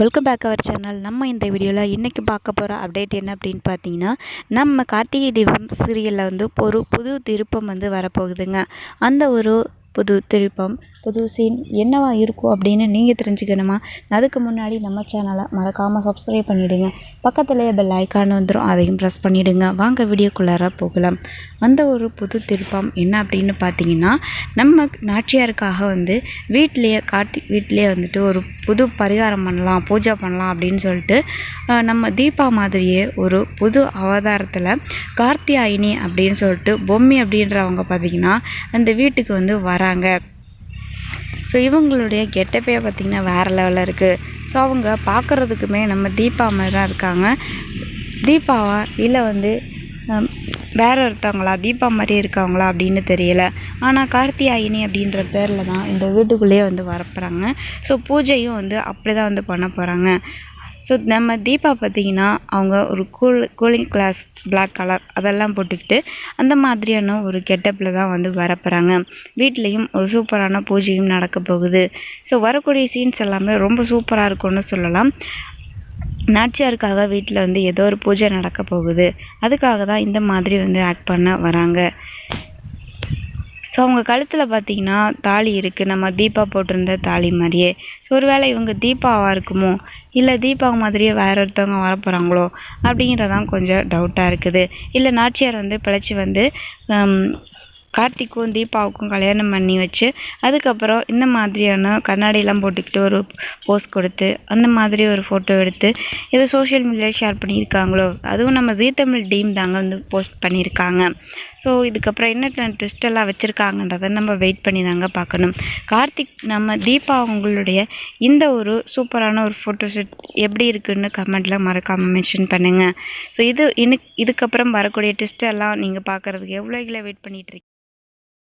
Welcome back our channel நம்ம இந்த வீடியோவில் இன்றைக்கி பார்க்க போகிற அப்டேட் என்ன அப்படின்னு பார்த்தீங்கன்னா நம்ம கார்த்திகை தீபம் சீரியலில் வந்து ஒரு புது திருப்பம் வந்து வரப்போகுதுங்க. அந்த ஒரு புது திருப்பம் புது சீன் என்னவா இருக்கும் அப்படின்னு நீங்கள் தெரிஞ்சுக்கணுமா? அதுக்கு முன்னாடி நம்ம சேனலை மறக்காமல் சப்ஸ்கிரைப் பண்ணிவிடுங்க பக்கத்துலேயே பெல் ஐக்கான் வந்துடும் அதையும் ப்ரெஸ் பண்ணிவிடுங்க வாங்க வீடியோக்குள்ளார போகலாம். அந்த ஒரு புது திருப்பம் என்ன அப்படின்னு பார்த்தீங்கன்னா நம்ம நாச்சியாருக்காக வந்து வீட்டிலேயே கார்த்திக் வீட்டிலேயே வந்துட்டு ஒரு புது பரிகாரம் பண்ணலாம் பூஜை பண்ணலாம் அப்படின்னு சொல்லிட்டு நம்ம தீபா மாதிரியே ஒரு புது அவதாரத்தில் கார்த்தியாயினி அப்படின்னு சொல்லிட்டு பொம்மி அப்படின்றவங்க பார்த்தீங்கன்னா அந்த வீட்டுக்கு வந்து வராங்க. ஸோ இவங்களுடைய கெட்டப்பே பார்த்திங்கன்னா வேறு லெவலில் இருக்குது ஸோ அவங்க பார்க்குறதுக்குமே நம்ம தீபா மாதிரி தான் இருக்காங்க. தீபாவா? இல்லை வந்து வேறு வேற ஒருத்தவங்களா? தீபா மாதிரி இருக்காங்களா அப்படின்னு தெரியல. ஆனால் கார்த்தியாயினி அப்படின்ற பேரில் தான் இந்த வீட்டுக்குள்ளேயே வந்து வரப்போகிறாங்க ஸோ பூஜையும் வந்து அப்படி தான் வந்து பண்ண போகிறாங்க ஸோ நம்ம தீபா பார்த்தீங்கன்னா அவங்க ஒரு cool cooling glass black colour அதெல்லாம் போட்டுக்கிட்டு அந்த மாதிரியான ஒரு கெட்டப்பில் தான் வந்து வரப்போகிறாங்க வீட்லேயும் ஒரு சூப்பரான பூஜையும் நடக்க போகுது. ஸோ வரக்கூடிய சீன்ஸ் எல்லாமே ரொம்ப சூப்பராக இருக்கும்னு சொல்லலாம். நாச்சியாருக்காக வீட்டில் வந்து ஏதோ ஒரு பூஜை நடக்க போகுது. அதுக்காக தான் இந்த மாதிரி வந்து ஆக்ட் பண்ண வராங்க. ஸோ அவங்க கழுத்தில் பார்த்தீங்கன்னா தாலி இருக்குது நம்ம தீபா போட்டிருந்த தாலி மாதிரியே. ஸோ ஒருவேளை இவங்க தீபாவாக இருக்குமோ? இல்லை தீபா மாதிரியே வேற ஒருத்தவங்க வரப்போகிறாங்களோ அப்படிங்கிறதான் கொஞ்சம் டவுட்டாக இருக்குது. இல்லை நாச்சியார் வந்து பிழைச்சி வந்து கார்த்திக்கும் தீபாவுக்கும் கல்யாணம் பண்ணி வச்சு அதுக்கப்புறம் இந்த மாதிரியான கண்ணாடியெல்லாம் போட்டுக்கிட்டு ஒரு போஸ் கொடுத்து அந்த மாதிரி ஒரு ஃபோட்டோ எடுத்து இதை சோஷியல் மீடியாவில் ஷேர் பண்ணியிருக்காங்களோ? அதுவும் நம்ம ஜீ தமிழ் டீம் தாங்க வந்து போஸ்ட் பண்ணியிருக்காங்க. ஸோ இதுக்கப்புறம் என்ன ட்விஸ்ட் எல்லாம் வச்சுருக்காங்கன்றதை நம்ம வெயிட் பண்ணி தாங்க பார்க்கணும். கார்த்திக் நம்ம தீபா அவங்களுடைய இந்த ஒரு சூப்பரான ஒரு ஃபோட்டோஷூட் எப்படி இருக்குன்னு கமெண்ட்டில் மறக்காமல் மென்ஷன் பண்ணுங்கள் ஸோ இது இன்னும் இதுக்கப்புறம் வரக்கூடிய ட்விஸ்ட் எல்லாம் நீங்கள் பார்க்குறதுக்கு எவ்வளோ கிலோ வெயிட் பண்ணிகிட்ருக்கீங்க இருக்கீங்க?